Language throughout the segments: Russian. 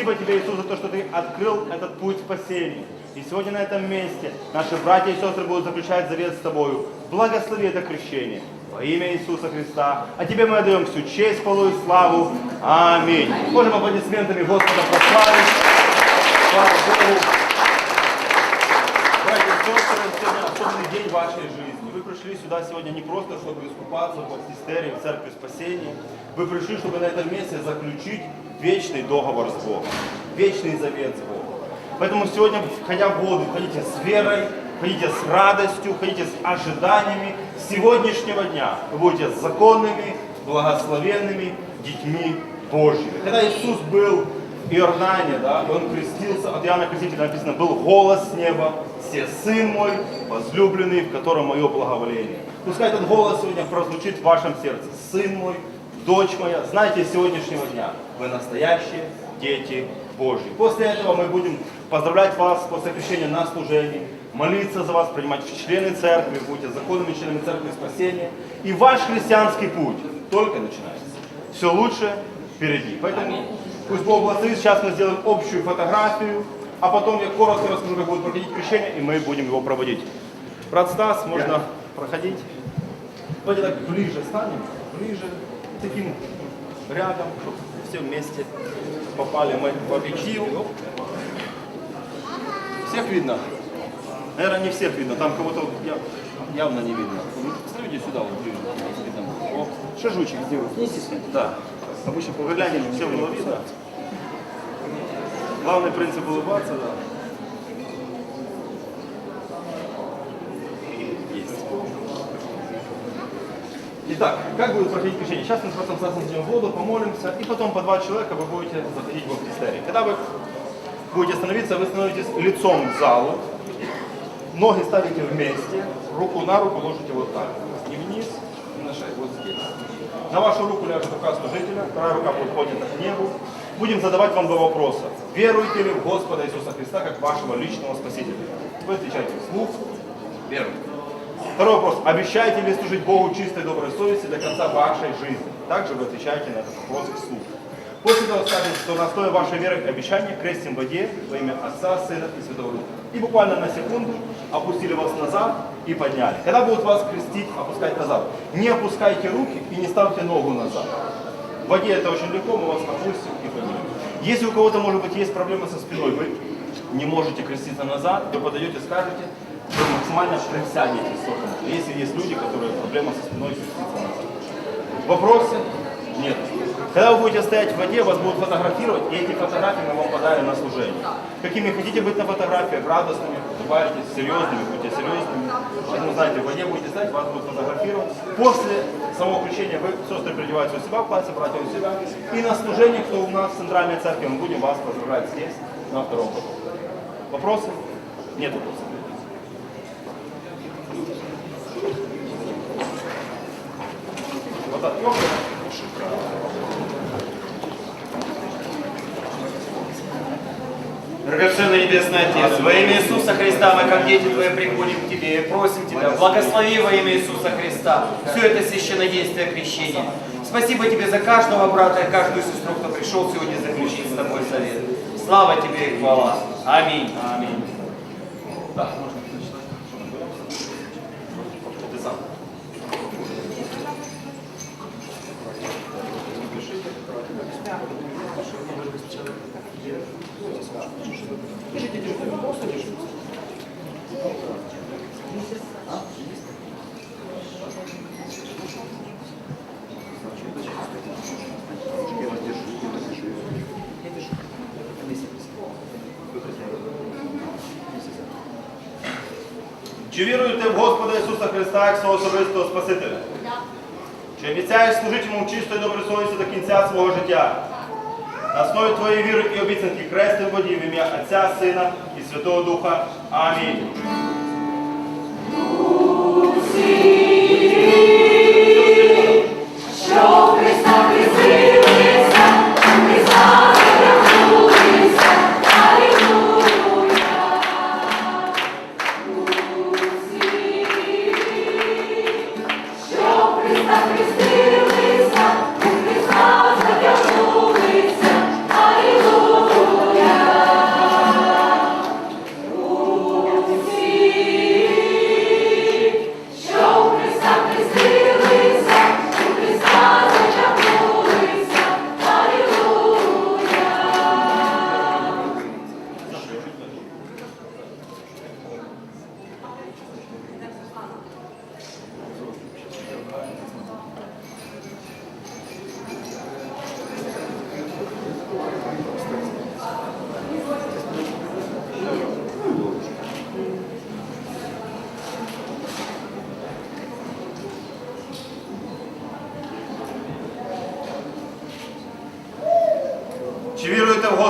Спасибо тебе, Иисус, за то, что ты открыл этот путь спасения. И сегодня на этом месте наши братья и сестры будут заключать завет с тобою. Благослови это крещение. Во имя Иисуса Христа. А тебе мы отдаем всю честь, хвалу и славу. Аминь. Можем аплодисментами Господа прославить. Слава Богу. Братья и сестры, сегодня особенный день вашей жизни. Сюда сегодня не просто, чтобы искупаться в баптистерии, в церкви спасения. Вы пришли, чтобы на этом месте заключить вечный договор с Богом, вечный завет с Богом. Поэтому сегодня, входя в воду, входите с верой, входите с радостью, входите с ожиданиями. Сегодняшнего дня вы будете законными, благословенными детьми Божьими. Когда Иисус был Иордане, да, он крестился, от Иоанна Крестителя написано, был голос с неба, все сын мой, возлюбленный, в котором мое благоволение. Пускай этот голос сегодня прозвучит в вашем сердце. Сын мой, дочь моя, знайте с сегодняшнего дня, вы настоящие дети Божьи. После этого мы будем поздравлять вас после крещения на служении, молиться за вас, принимать в члены церкви, будете законными членами церкви спасения. И ваш христианский путь только начинается. Все лучше впереди. Поэтому пусть Бог благословит. Сейчас мы сделаем общую фотографию, а потом я коротко расскажу, как будет проходить крещение, и мы будем его проводить. Брат Стас, можно проходить. Давайте так ближе станем, ближе, таким рядом, чтобы все вместе попали мы в объектив. Всех видно? Наверное, не всех видно, там кого-то я- явно не видно. Ставите сюда, вот ближе, если видно. О, Да. Обычно по выглядению все было видно. Главный принцип улыбаться, да. Итак, как будет проходить крещение? Сейчас мы с братом в воду, помолимся, и потом по два человека вы будете заходить в баптистерий. Когда вы будете становиться, вы становитесь лицом к залу, ноги ставите вместе, руку на руку ложите вот так. Не вниз, не на шею, вот здесь. На вашу руку ляжет рука служителя, вторая рука поднята к небу. Будем задавать вам два вопроса. Веруете ли в Господа Иисуса Христа как вашего личного Спасителя? Вы отвечаете вслух. Верую. Второй вопрос. Обещаете ли служить Богу чистой доброй совести до конца вашей жизни? Также вы отвечаете на этот вопрос вслух. После того скажем, что на основе вашей веры обещания крестим в воде во имя Отца, Сына и Святого Духа. И буквально на секунду опустили вас назад и подняли. Когда будут вас крестить, опускать назад. Не опускайте руки и не ставьте ногу назад. В воде это очень легко, мы вас опустим и поднимем. Если у кого-то, может быть, есть проблемы со спиной, вы не можете креститься назад, вы подаете, скажете, вы максимально присядете соком. Если есть люди, которые проблемы со спиной креститься назад. Вопросы? Нет. Когда вы будете стоять в воде, вас будут фотографировать, и эти фотографии мы вам подарим на служение. Какими хотите быть на фотографиях, радостными, улыбаетесь, серьезными, будьте серьезными. Поэтому, знаете, в воде будете стоять, вас будут фотографировать. После самого крещения вы, сестры, переодеваются у себя в классе, братья у себя. И на служении, кто у нас в центральной церкви, мы будем вас поздравлять здесь, на втором потоке. Вопросы? Нет вопросов. Вот так. Драгоценный Небесный Отец, во имя Иисуса Христа мы, как дети Твои, приходим к Тебе и просим Тебя, благослови во имя Иисуса Христа все это священнодействие крещения. Спасибо Тебе за каждого брата и каждую сестру, кто пришел сегодня заключить с Тобой совет. Слава Тебе и хвала. Аминь. Аминь. Да, можно начинать. Ты сам. Чи віруєте в Господа Ісуса Христа як свого особистого Спасителя? Чи обіцяєш служити йому чисто і доброю совістю до кінця свого життя? На основі твоєї віри і обіцянки крести в воді в ім'я Отця, Сина і Святого Духа. Амінь. Що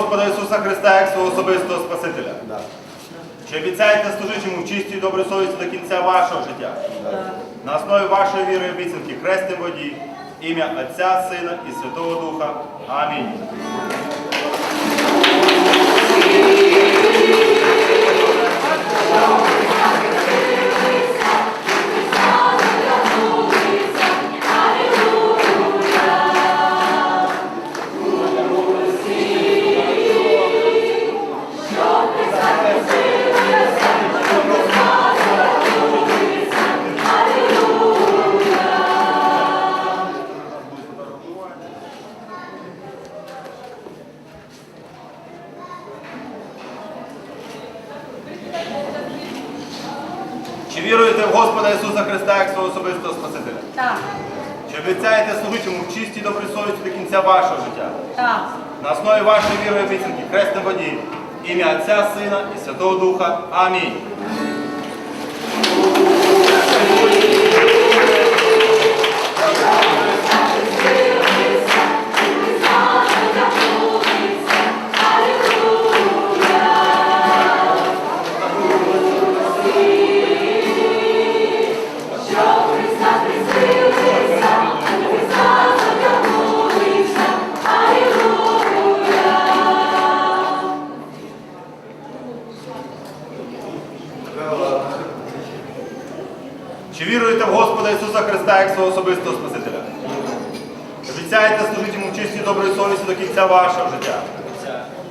Господа Ісуса Христа як свого особистого Спасителя? Чи обіцяєте служити йому в чистій і добрій совісті до кінця вашого життя? На основі вашої віри і обіцянки хрестим воді, ім'я Отця, Сина і Святого Духа. Амінь. Чи віруєте в Господа Ісуса Христа як свого особистого Спасителя? Так, Чи обіцяєте служити йому в чистій добрій совісті до кінця вашого життя? так. На основі вашої віри і обіцянки на воді, ім'я Отця, Сина і Святого Духа. Амінь. Ісуса Христа як свого особистого Спасителя? Обіцяєте служити йому в чистій доброї совісті до кінця вашого життя?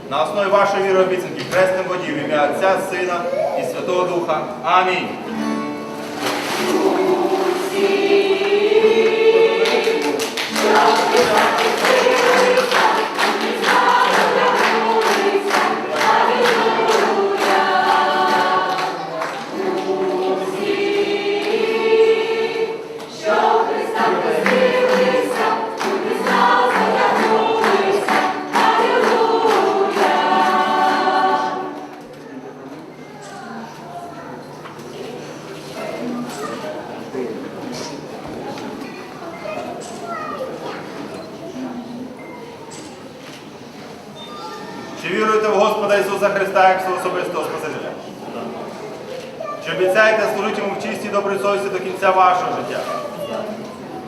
На основі вашої віри обіцянки хрестим водів ім'я Отця, Сина і Святого Духа. Амінь. Свого особистого Спасителя? Чи обіцяєте служити йому в чистій добрій совісті до кінця вашого життя?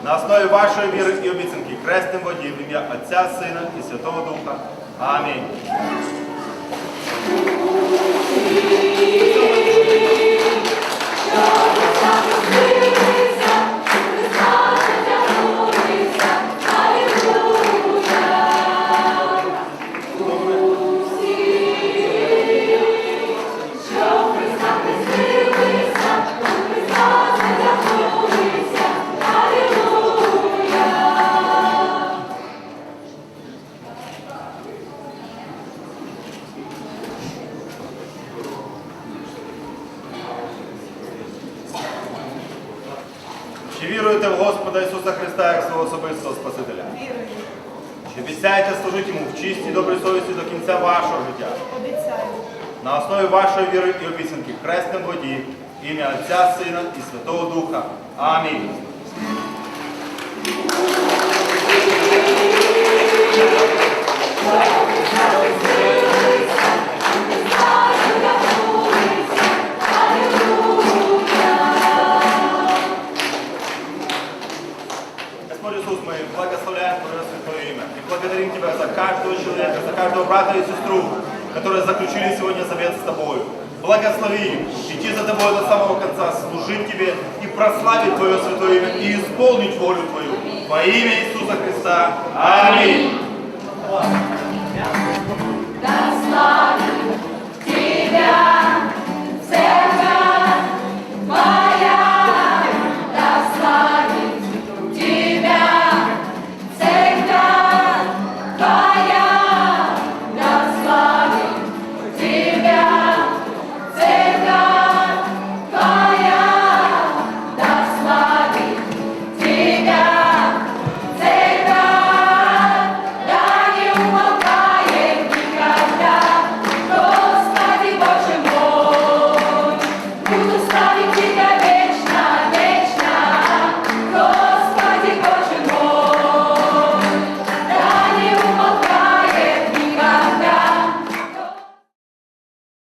На основі вашої віри і обіцянки хрестим воді в ім'я Отця, Сина і Святого Духа. Амінь. Віруєте в Господа Ісуса Христа як свого особистого Спасителя? Чи обіцяєте служити йому в чистій і добрій совісті до кінця вашого життя? Обіцяю. На основі вашої віри і обіцянки хрестим воді, ім'я Отця, Сина і Святого Духа. Амінь. Каждого человека, за каждого брата и сестру, которые заключили сегодня завет с Тобой. Благослови идти за Тобой до самого конца, служить Тебе и прославить Твое святое имя и исполнить волю Твою. Во имя Иисуса Христа. Аминь. Да славим Тебя,